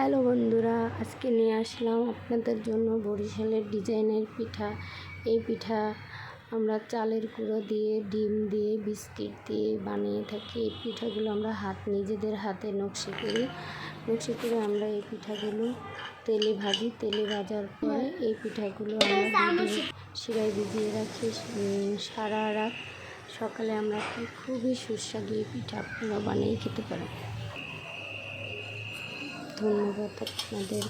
Hello বন্ধুরা, আজকে নিয়ে আসলাম আপনাদের জন্য বরিশালের ডিজাইনের পিঠা। এই পিঠা আমরা চালের গুঁড়ো দিয়ে, ডিম দিয়ে, বিস্কিট দিয়ে বানিয়ে থাকি। এই পিঠাগুলো আমরা হাত, নিজেদের হাতে নকশি করি। নকশি করে আমরা এই পিঠাগুলো তেলে ভাজি। তেলে ভাজার পরে এই পিঠাগুলো আমরা শিরায় ভিজিয়ে রাখি। সারা রাত সকালে আমরা খুবই সুস্বাদু এই পিঠা। আপনারা বানিয়ে খেতে পারেন। ধন্যবাদ আপনাদের